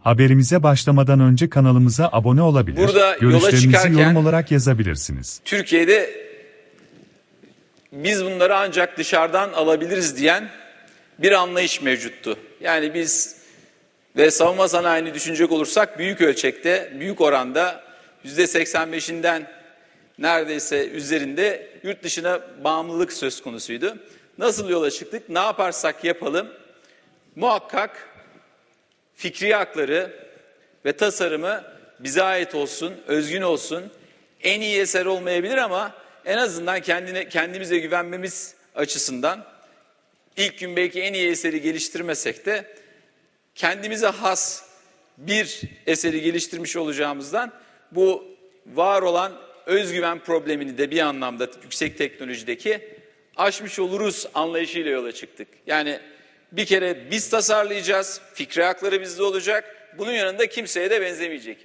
Haberimize başlamadan önce kanalımıza abone olabilir, Burada yola görüşlerinizi çıkarken- yorum olarak yazabilirsiniz. Türkiye'de biz bunları ancak dışarıdan alabiliriz diyen bir anlayış mevcuttu. Yani biz ve savunma sanayini düşünecek olursak büyük ölçekte, büyük oranda yüzde 85'inden neredeyse üzerinde yurt dışına bağımlılık söz konusuydu. Nasıl yola çıktık? Ne yaparsak yapalım muhakkak fikri hakları ve tasarımı bize ait olsun, özgün olsun. En iyi eser olmayabilir ama en azından kendine kendimize güvenmemiz açısından ilk gün belki en iyi eseri geliştirmesek de kendimize has bir eseri geliştirmiş olacağımızdan bu var olan özgüven problemini de bir anlamda yüksek teknolojideki aşmış oluruz anlayışıyla yola çıktık. Yani bir kere biz tasarlayacağız, fikri hakları bizde olacak, bunun yanında kimseye de benzemeyecek.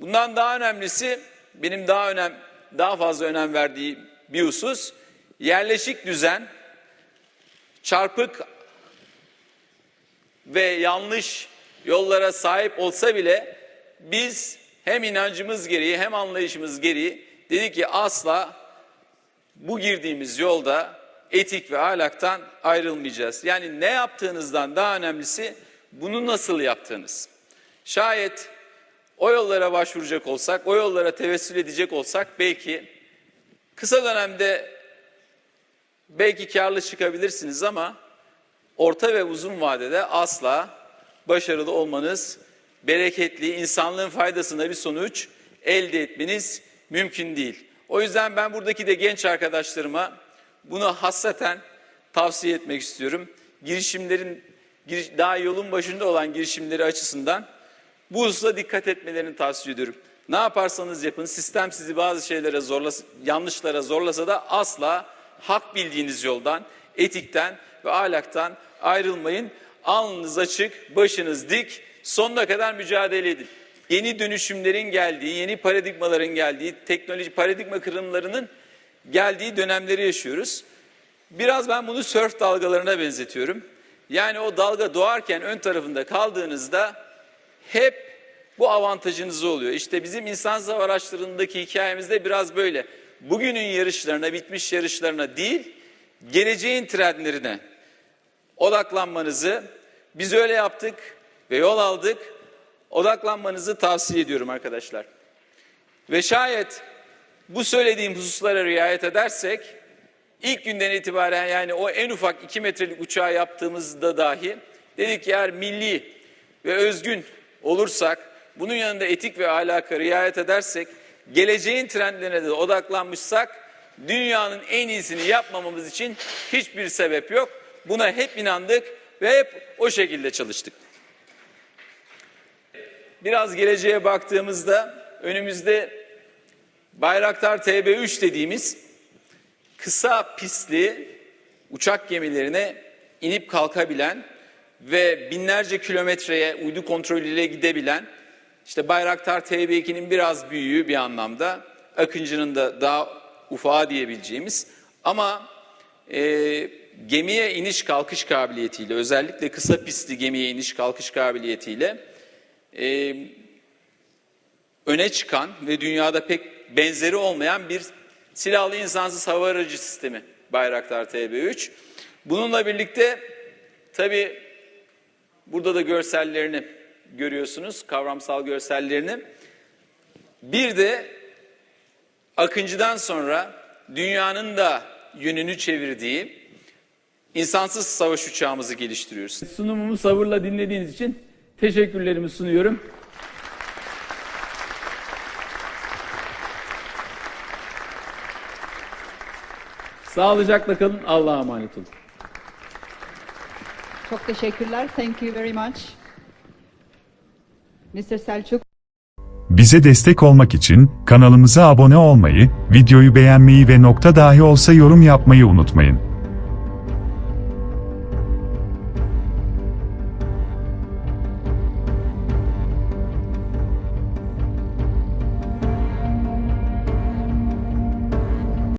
Bundan daha önemlisi benim daha önem daha fazla önem verdiğim bir husus yerleşik düzen çarpık ve yanlış yollara sahip olsa bile biz hem inancımız gereği hem anlayışımız gereği dedik ki asla bu girdiğimiz yolda etik ve ahlaktan ayrılmayacağız. Yani ne yaptığınızdan daha önemlisi bunu nasıl yaptığınız. Şayet o yollara başvuracak olsak, o yollara tevessül edecek olsak belki kısa dönemde belki karlı çıkabilirsiniz ama orta ve uzun vadede asla başarılı olmanız, bereketli, insanlığın faydasına bir sonuç elde etmeniz mümkün değil. O yüzden ben buradaki de genç arkadaşlarıma bunu hassaten tavsiye etmek istiyorum. Girişimlerin giriş- daha yolun başında olan girişimleri açısından bu hususa dikkat etmelerini tavsiye ediyorum. Ne yaparsanız yapın sistem sizi bazı şeylere zorlasa, yanlışlara zorlasa da asla hak bildiğiniz yoldan, etikten ve ahlaktan ayrılmayın. Alnınız açık, başınız dik, sonuna kadar mücadele edin. Yeni dönüşümlerin geldiği, yeni paradigmaların geldiği, teknoloji paradigma kırılımlarının geldiği dönemleri yaşıyoruz. Biraz ben bunu sörf dalgalarına benzetiyorum. Yani o dalga doğarken ön tarafında kaldığınızda hep bu avantajınız oluyor. İşte bizim insan hava araçlarındaki hikayemizde biraz böyle. Bugünün yarışlarına, bitmiş yarışlarına değil, geleceğin trendlerine odaklanmanızı, biz öyle yaptık ve yol aldık, odaklanmanızı tavsiye ediyorum arkadaşlar. Ve şayet bu söylediğim hususlara riayet edersek, ilk günden itibaren yani o en ufak 2 metrelik uçağı yaptığımızda dahi dedik ki eğer milli ve özgün olursak, bunun yanında etik ve ahlaka riayet edersek, geleceğin trendlerine de odaklanmışsak, dünyanın en iyisini yapmamamız için hiçbir sebep yok. Buna hep inandık ve hep o şekilde çalıştık. Biraz geleceğe baktığımızda önümüzde Bayraktar TB3 dediğimiz kısa pistli uçak gemilerine inip kalkabilen ve binlerce kilometreye uydu kontrolüyle gidebilen işte Bayraktar TB2'nin biraz büyüğü bir anlamda Akıncı'nın da daha ufağı diyebileceğimiz ama e, gemiye iniş kalkış kabiliyetiyle özellikle kısa pistli gemiye iniş kalkış kabiliyetiyle e, öne çıkan ve dünyada pek benzeri olmayan bir silahlı insansız hava aracı sistemi Bayraktar TB3. Bununla birlikte tabi burada da görsellerini görüyorsunuz, kavramsal görsellerini. Bir de Akıncı'dan sonra dünyanın da yönünü çevirdiği insansız savaş uçağımızı geliştiriyoruz. Sunumumu sabırla dinlediğiniz için teşekkürlerimi sunuyorum. Sağlıcakla kalın, Allah'a emanet olun. Çok teşekkürler. Thank you very much. Mr. Selçuk. Bize destek olmak için kanalımıza abone olmayı, videoyu beğenmeyi ve nokta dahi olsa yorum yapmayı unutmayın.